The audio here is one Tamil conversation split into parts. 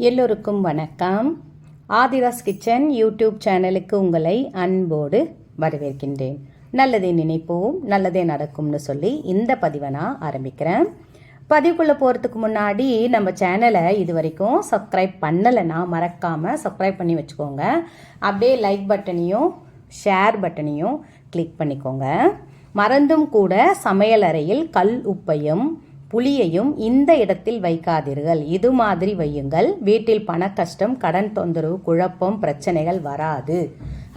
எல்லோருக்கும் வணக்கம். ஆதிராஸ் கிச்சன் யூடியூப் சேனலுக்கு உங்களை அன்போடு வரவேற்கின்றேன். நல்லதை நினைப்போம் நல்லதே நடக்கும்னு சொல்லி இந்த பதிவை நான் ஆரம்பிக்கிறேன். பதிவுக்குள்ளே போகிறதுக்கு முன்னாடி நம்ம சேனலை இது வரைக்கும் சப்ஸ்கிரைப் பண்ணலைன்னா மறக்காமல் சப்ஸ்கிரைப் பண்ணி வச்சுக்கோங்க. அப்படியே லைக் பட்டனையும் ஷேர் பட்டனையும் கிளிக் பண்ணிக்கோங்க. மறந்தும் கூட சமையலறையில் கல் உப்பையும் புளியையும் இந்த இடத்தில் வைக்காதீர்கள். இது மாதிரி வையுங்கள். வீட்டில் பண கஷ்டம் கடன் தொந்தரவு குழப்பம் பிரச்சனைகள் வராது.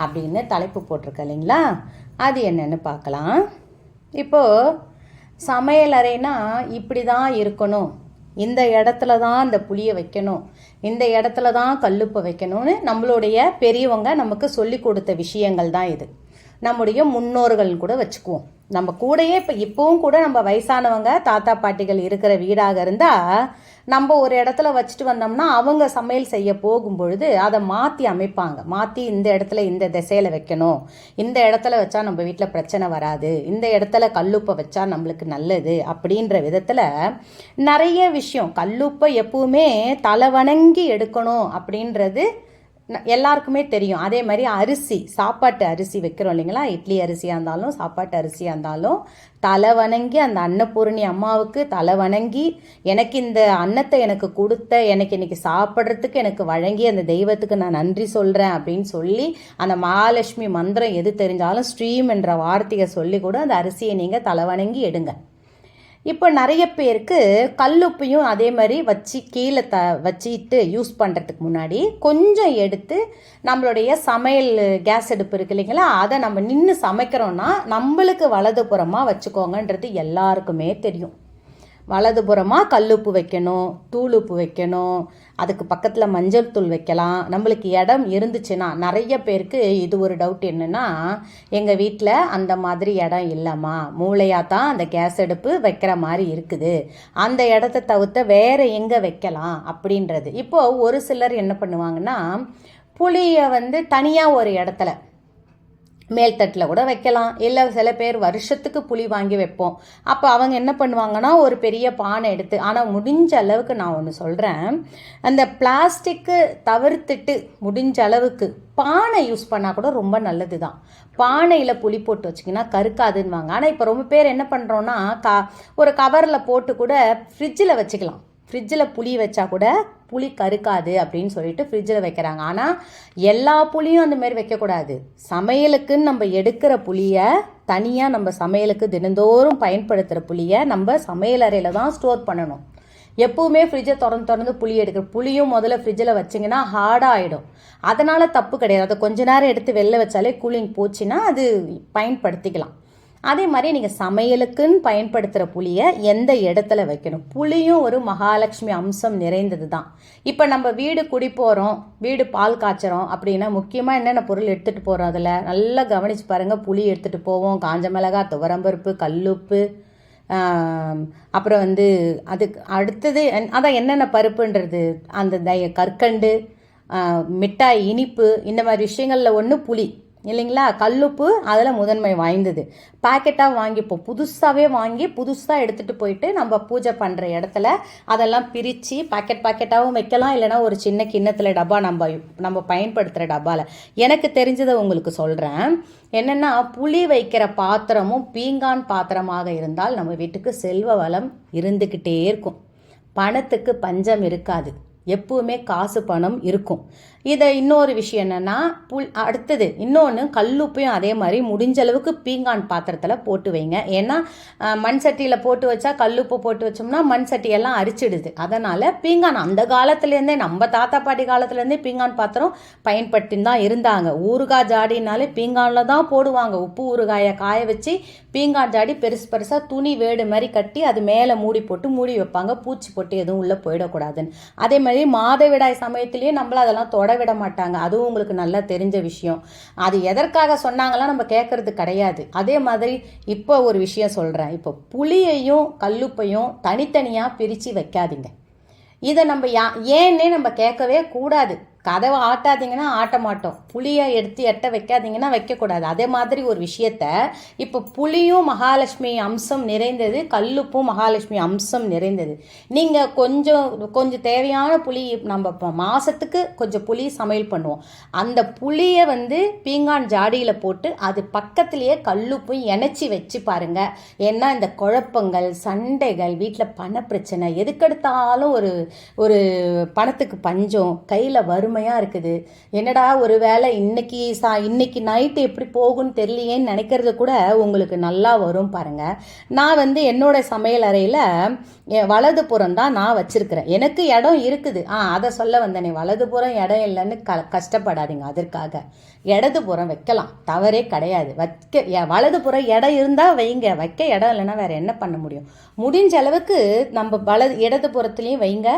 அப்படின்னு தலைப்பு போட்டிருக்க இல்லைங்களா? அது என்னென்னு பார்க்கலாம். இப்போது சமையலறைனா இப்படி தான் இருக்கணும். இந்த இடத்துல தான் அந்த புளியை வைக்கணும். இந்த இடத்துல தான் கல்லுப்பை வைக்கணும்னு நம்மளுடைய பெரியவங்க நமக்கு சொல்லி கொடுத்த விஷயங்கள் தான் இது. நம்முடைய முன்னோர்கள் கூட வச்சுக்குவோம். நம்ம கூடயே இப்போ இப்போவும் கூட நம்ம வயசானவங்க தாத்தா பாட்டிகள் இருக்கிற வீடாக இருந்தால் நம்ம ஒரு இடத்துல வச்சுட்டு வந்தோம்னா அவங்க சமையல் செய்ய போகும்பொழுது அதை மாற்றி அமைப்பாங்க. மாற்றி இந்த இடத்துல இந்த திசையில் வைக்கணும். இந்த இடத்துல வச்சா நம்ம வீட்டில் பிரச்சனை வராது. இந்த இடத்துல கல்லுப்பை வச்சா நம்மளுக்கு நல்லது அப்படின்ற விதத்தில் நிறைய விஷயம். கல்லுப்பை எப்பவுமே தலை வணங்கி எடுக்கணும் அப்படின்றது எல்லாருக்குமே தெரியும். அதே மாதிரி அரிசி சாப்பாட்டு அரிசி வைக்கிறோம் இல்லைங்களா? இட்லி அரிசியாக இருந்தாலும் சாப்பாட்டு அரிசியாக இருந்தாலும் தலை வணங்கி அந்த அன்னபூரணி அம்மாவுக்கு தலை வணங்கி எனக்கு இந்த அன்னத்தை எனக்கு கொடுத்த எனக்கு இன்னைக்கு சாப்பிட்றதுக்கு எனக்கு வழங்கி அந்த தெய்வத்துக்கு நான் நன்றி சொல்கிறேன் அப்படின்னு சொல்லி அந்த மகாலட்சுமி மந்திரம் எது தெரிஞ்சாலும் ஸ்ட்ரீம் என்ற வார்த்தையை சொல்லி கூட அந்த அரிசியை நீங்கள் தலை வணங்கி எடுங்க. இப்போ நிறைய பேருக்கு கல்லுப்பையும் அதே மாதிரி வச்சு கீழே த வச்சுட்டு யூஸ் பண்ணுறதுக்கு முன்னாடி கொஞ்சம் எடுத்து நம்மளுடைய சமையல் கேஸ் அடுப்பு இருக்கு இல்லைங்களா? அதை நம்ம நின்று சமைக்கிறோன்னா நம்மளுக்கு வலதுபுறமாக வச்சுக்கோங்கன்றது எல்லாருக்குமே தெரியும். வலதுபுறமாக கல்லுப்பு வைக்கணும் தூளுப்பு வைக்கணும் அதுக்கு பக்கத்தில் மஞ்சள் தூள் வைக்கலாம். நம்மளுக்கு இடம் இருந்துச்சுன்னா நிறைய பேருக்கு இது ஒரு டவுட் என்னென்னா எங்கள் வீட்டில் அந்த மாதிரி இடம் இல்லைம்மா. மூளையாக தான் அந்த கேஸ் அடுப்பு வைக்கிற மாதிரி இருக்குது. அந்த இடத்த தவிர்த்த வேறு எங்கே வைக்கலாம் அப்படின்றது. இப்போது ஒரு சிலர் என்ன பண்ணுவாங்கன்னா புளியை வந்து தனியாக ஒரு இடத்துல மேல்தட்டில் கூட வைக்கலாம். இல்லை சில பேர் வருஷத்துக்கு புளி வாங்கி வைப்போம். அப்போ அவங்க என்ன பண்ணுவாங்கன்னா ஒரு பெரிய பானை எடுத்து ஆனால் முடிஞ்ச அளவுக்கு நான் ஒன்று சொல்கிறேன் அந்த பிளாஸ்டிக்கு தவிர்த்துட்டு முடிஞ்ச அளவுக்கு பானை யூஸ் பண்ணால் கூட ரொம்ப நல்லது தான் பானையில் புளி போட்டு வச்சிங்கன்னா கருக்காதுன்னுவாங்க. ஆனால் இப்போ ரொம்ப பேர் என்ன பண்ணுறோன்னா கா ஒரு கவரில் போட்டு கூட ஃப்ரிட்ஜில் வச்சுக்கலாம். ஃப்ரிட்ஜில் புளி வச்சா கூட புளி கருக்காது அப்படின்னு சொல்லிட்டு ஃப்ரிட்ஜில் வைக்கிறாங்க. ஆனால் எல்லா புளியும் அந்த மாதிரி வைக்கக்கூடாது. சமையலுக்குன்னு நம்ம எடுக்கிற புளியை தனியாக நம்ம சமையலுக்கு தினந்தோறும் பயன்படுத்துகிற புளியை நம்ம சமையலறையில் தான் ஸ்டோர் பண்ணணும். எப்பவுமே ஃப்ரிட்ஜை திறந்து திறந்து புளி எடுக்கிற புளியும் முதல்ல ஃப்ரிட்ஜில் வச்சிங்கன்னா ஹார்டாக ஆகிடும் அதனால் தப்பு கிடையாது. அதை கொஞ்ச நேரம் எடுத்து வெளில வச்சாலே கூலிங் போச்சுன்னா அது பயன்படுத்திக்கலாம். அதே மாதிரி நீங்கள் சமையலுக்குன்னு பயன்படுத்துகிற புளியை எந்த இடத்துல வைக்கணும்? புளியும் ஒரு மகாலட்சுமி அம்சம் நிறைந்தது தான் இப்போ நம்ம வீடு குடி போகிறோம் வீடு பால் காய்ச்சறோம் அப்படின்னா முக்கியமாக என்னென்ன பொருள் எடுத்துகிட்டு போகிறோம் அதில்? நல்லா கவனிச்சு பாருங்கள் புளி எடுத்துகிட்டு போவோம் காஞ்ச மிளகா துவரம்பருப்பு கல்லுப்பு அப்புறம் வந்து அதுக்கு அடுத்தது என்- அதான் என்னென்ன பருப்புன்றது? அந்த கற்கண்டு மிட்டாய் இனிப்பு இந்த மாதிரி விஷயங்களில் ஒன்று புளி. இல்லைங்களா? கல்லுப்பு அதில் முதன்மை வாய்ந்தது. பாக்கெட்டாக வாங்கிப்போம். புதுசாகவே வாங்கி புதுசாக எடுத்துகிட்டு போயிட்டு நம்ம பூஜை பண்ணுற இடத்துல அதெல்லாம் பிரித்து பாக்கெட் பாக்கெட்டாகவும் வைக்கலாம். இல்லைனா ஒரு சின்ன கிண்ணத்தில் டப்பா நம்ம நம்ம பயன்படுத்துகிற டப்பாவில் எனக்கு தெரிஞ்சதை உங்களுக்கு சொல்கிறேன் என்னென்னா புளி வைக்கிற பாத்திரமும் பீங்கான் பாத்திரமாக இருந்தால் நம்ம வீட்டுக்கு செல்வ வளம் இருந்துக்கிட்டே இருக்கும். பணத்துக்கு பஞ்சம் இருக்காது. எப்பவுமே காசு பணம் இருக்கும். இதை இன்னொரு விஷயம் என்னென்னா புல் அடுத்தது இன்னொன்று கல்லுப்பையும் அதே மாதிரி முடிஞ்ச அளவுக்கு பீங்கான் பாத்திரத்தில் போட்டு வைங்க. ஏன்னா மண் சட்டியில் போட்டு வச்சா கல்லுப்பு போட்டு வச்சோம்னா மண் சட்டியெல்லாம் அரிச்சிடுது. அதனால் பீங்கான் அந்த காலத்துலேருந்தே நம்ம தாத்தா பாட்டி காலத்துலேருந்தே பீங்கான் பாத்திரம் பயன்பட்டு தான் இருந்தாங்க. ஊறுகாய் ஜாடினாலே பீங்கானில் தான் போடுவாங்க. உப்பு ஊறுகாயை காய வச்சு பீங்கான் ஜாடி பெருசு பெருசாக துணி வேடு மாதிரி கட்டி அது மேலே மூடி போட்டு மூடி வைப்பாங்க. பூச்சி போட்டு எதுவும் உள்ளே போயிடக்கூடாதுன்னு. அதே மாதிரி மாதவிடாய் சமயத்திலேயே நம்மள அதெல்லாம் தொட விட மாட்டாங்க. அதுவும் உங்களுக்கு நல்லா தெரிஞ்ச விஷயம். அது எதற்காக சொன்னாங்களாம் நம்ம கேட்கறது கிடையாது. அதே மாதிரி இப்போ ஒரு விஷயம் சொல்கிறேன் இப்போ புளியையும் கல்லுப்பையும் தனித்தனியாக பிரித்து வைக்காதீங்க. இதை நம்ம யா ஏன்னே நம்ம கேட்கவே கூடாது. கதவை ஆட்டாதீங்கன்னா ஆட்ட மாட்டோம் புளியை எடுத்து எட்ட வைக்காதீங்கன்னா வைக்கக்கூடாது. அதே மாதிரி ஒரு விஷயத்த இப்போ புளியும் மகாலட்சுமி அம்சம் நிறைந்தது கல்லுப்பும் மகாலட்சுமி அம்சம் நிறைந்தது. நீங்கள் கொஞ்சம் கொஞ்சம் தேவையான புளி நம்ம இப்போ மாதத்துக்கு கொஞ்சம் புளி சமையல் பண்ணுவோம். அந்த புளியை வந்து பீங்கான் ஜாடியில் போட்டு அது பக்கத்துலேயே கல்லுப்பும் இணைச்சி வச்சு பாருங்கள் ஏன்னா இந்த குழப்பங்கள் சண்டைகள் வீட்டில் பண பிரச்சனை எதுக்கெடுத்தாலும் ஒரு ஒரு பணத்துக்கு பஞ்சம் கையில் வரும் வறுமையாக இருக்குது. என்னடா ஒரு வேளை இன்னைக்கு சா இன்னைக்கு நைட்டு எப்படி போகும்னு தெரியலையேன்னு நினைக்கிறது கூட உங்களுக்கு நல்லா வரும் பாருங்க. நான் வந்து என்னோட சமையல் அறையில் வலது புறம் தான் நான் வச்சுருக்கிறேன். எனக்கு இடம் இருக்குது. ஆ அதை சொல்ல வந்தேனே. வலதுபுறம் இடம் இல்லைன்னு க கஷ்டப்படாதீங்க அதற்காக. இடது புறம் வைக்கலாம். தவறே கிடையாது. வைக்க எ- வலதுபுறம் இடம் இருந்தால் வைங்க. வைக்க இடம் இல்லைன்னா வேறு என்ன பண்ண முடியும்? முடிஞ்ச அளவுக்கு நம்ம வலது இடது புறத்துலேயும் வைங்க.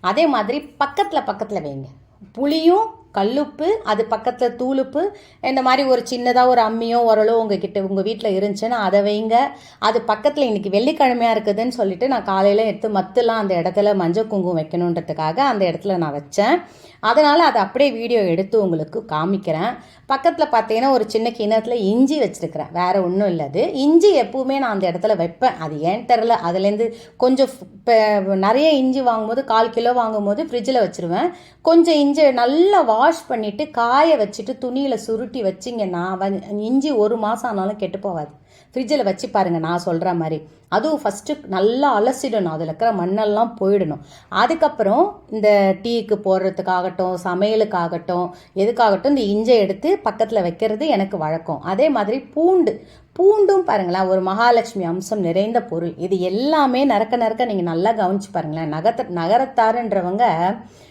அதே மாதிரி பக்கத்தில் பக்கத்தில் வைங்க. புளியும் கல்லுப்பு அது பக்கத்தில் தூளுப்பு இந்த மாதிரி ஒரு சின்னதாக ஒரு அம்மியோ உரலோ உங்கள் கிட்ட உங்கள் வீட்டில் இருந்துச்சுன்னா அதை வைங்க. அது பக்கத்தில் இன்னைக்கு வெள்ளிக்கிழமையாக இருக்குதுன்னு சொல்லிட்டு நான் காலையில் எடுத்து மத்தெல்லாம் அந்த இடத்துல மஞ்சள் குங்குமம் வைக்கணுன்றதுக்காக அந்த இடத்துல நான் வச்சேன். அதனால் அதை அப்படியே வீடியோ எடுத்து உங்களுக்கு காமிக்கிறேன். பக்கத்தில் பார்த்தீங்கன்னா ஒரு சின்ன கிணத்துல இஞ்சி வச்சுருக்கிறேன். வேறு ஒன்றும் இல்லை அது. இஞ்சி எப்பவுமே நான் அந்த இடத்துல வைப்பேன். அது ஏன் தெரில அதுலேருந்து கொஞ்சம் இப்போ நிறைய இஞ்சி வாங்கும்போது கால் கிலோ வாங்கும்போது ஃப்ரிட்ஜில் வச்சுருவேன். கொஞ்சம் இஞ்சி நல்லா வாஷ் பண்ணிவிட்டு காய வச்சுட்டு துணியில் சுருட்டி வச்சிங்கன்னா வ- இஞ்சி ஒரு மாதம் ஆனாலும் கெட்டு போகாது. ஃப்ரிட்ஜில் வச்சு பாருங்கள் நான் சொல்கிற மாதிரி. அதுவும் ஃபஸ்ட்டு நல்லா அலசிடணும். அதில் இருக்கிற மண்ணெல்லாம் போயிடணும். அதுக்கப்புறம் இந்த டீக்கு போடுறதுக்காகட்டும் சமையலுக்காகட்டும் எதுக்காகட்டும் இந்த இஞ்சை எடுத்து பக்கத்தில் வைக்கிறது எனக்கு வழக்கம். அதே மாதிரி பூண்டு. பூண்டும் பாருங்களேன் ஒரு மகாலட்சுமி அம்சம் நிறைந்த பொருள். இது எல்லாமே நறுக்க நறுக்க நீங்கள் நல்லா கவனிச்சு பாருங்களேன். நகத்த நகரத்தாருன்றவங்க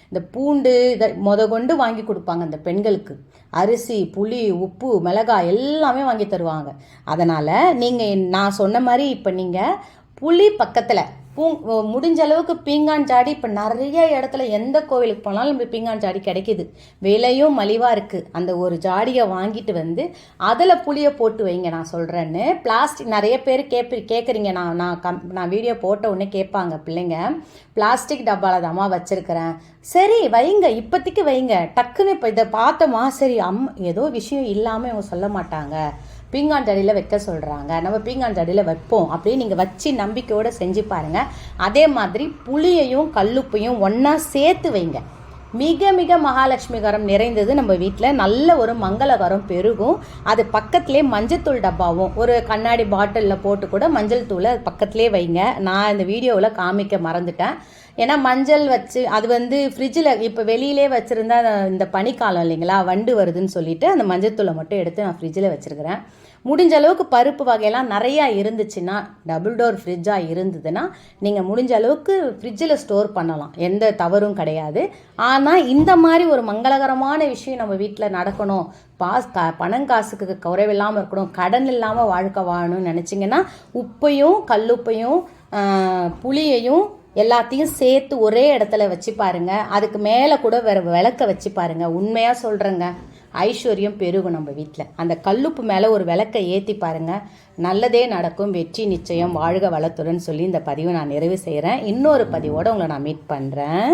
இந்த பூண்டு இதை முத கொண்டு வாங்கி கொடுப்பாங்க அந்த பெண்களுக்கு. அரிசி புளி உப்பு மிளகாய் எல்லாமே வாங்கி தருவாங்க. அதனால் நீங்கள் நான் சொன்ன மாதிரி இப்போ நீங்கள் புளி பக்கத்தில் பூ முடிஞ்ச அளவுக்கு பீங்கான் ஜாடி இப்போ நிறைய இடத்துல எந்த கோவிலுக்கு போனாலும் நம்ம பீங்கான் ஜாடி கிடைக்கிது. விலையும் மலிவாக இருக்குது அந்த ஒரு ஜாடியை வாங்கிட்டு வந்து அதில் புளியை போட்டு வைங்க நான் சொல்கிறேன்னு பிளாஸ்டிக் நிறைய பேர் கேட்பி கேட்குறீங்க நான் நான் கம் நான் வீடியோ போட்ட உடனே கேட்பாங்க பிள்ளைங்க. பிளாஸ்டிக் டப்பாவில் தாம்மா வச்சுருக்கிறேன். சரி வைங்க. இப்போதைக்கு வைங்க. டக்குன்னு இப்போ இதை பார்த்தோமா சரி அம் ஏதோ விஷயம் இல்லாமல் இவங்க சொல்ல மாட்டாங்க. பீங்கான் தடியில் வைக்க சொல்கிறாங்க நம்ம பீங்கான் தடியில் வைப்போம். அப்படின்னு நீங்கள் வச்சு நம்பிக்கையோடு செஞ்சு பாருங்கள் அதே மாதிரி புளியையும் கல்லுப்பையும் ஒன்றா சேர்த்து வைங்க. மிக மிக மகாலட்சுமிகரம் நிறைந்தது நம்ம வீட்டில் நல்ல ஒரு மங்களகரம் பெருகும். அது பக்கத்துலேயே மஞ்சத்தூள் டப்பாவும் ஒரு கண்ணாடி பாட்டிலில் போட்டு கூட மஞ்சள் தூளை பக்கத்திலே பக்கத்துலேயே வைங்க. நான் இந்த வீடியோவில் காமிக்க மறந்துட்டேன். ஏன்னா மஞ்சள் வச்சு அது வந்து ஃப்ரிட்ஜில் இப்போ வெளியிலே வச்சுருந்தா இந்த பனிக்காலம் இல்லைங்களா? வண்டு வருதுன்னு சொல்லிட்டு அந்த மஞ்சத்தூளை மட்டும் எடுத்து நான் ஃப்ரிட்ஜில் வச்சுருக்கிறேன். முடிஞ்ச அளவுக்கு பருப்பு வகையெல்லாம் நிறையா இருந்துச்சுன்னா டபுள் டோர் ஃப்ரிட்ஜாக இருந்ததுன்னா நீங்கள் முடிஞ்ச அளவுக்கு ஃப்ரிட்ஜில் ஸ்டோர் பண்ணலாம். எந்த தவறும் கிடையாது. ஆனால் இந்த மாதிரி ஒரு மங்களகரமான விஷயம் நம்ம வீட்டில் நடக்கணும். பாஸ் கா பணம் காசுக்கு குறைவில்லாமல் இருக்கணும். கடன் இல்லாமல் வாழ்க்கை வாழணும்னு நினச்சிங்கன்னா உப்பையும் கல்லுப்பையும் புளியையும் எல்லாத்தையும் சேர்த்து ஒரே இடத்துல வச்சு பாருங்க. அதுக்கு மேலே கூட வேற விளக்க வச்சு பாருங்க. உண்மையாக சொல்கிறேங்க ஐஸ்வர்யம் பெருகும் நம்ம வீட்டில் அந்த கல்லுப்பு மேலே ஒரு விளக்கை ஏற்றி பாருங்க. நல்லதே நடக்கும். வெற்றி நிச்சயம். வாழ்க வளத்துடன் சொல்லி இந்த பதிவை நான் நிறைவு செய்கிறேன் இன்னொரு பதிவோடு உங்களை நான் மீட் பண்ணுறேன்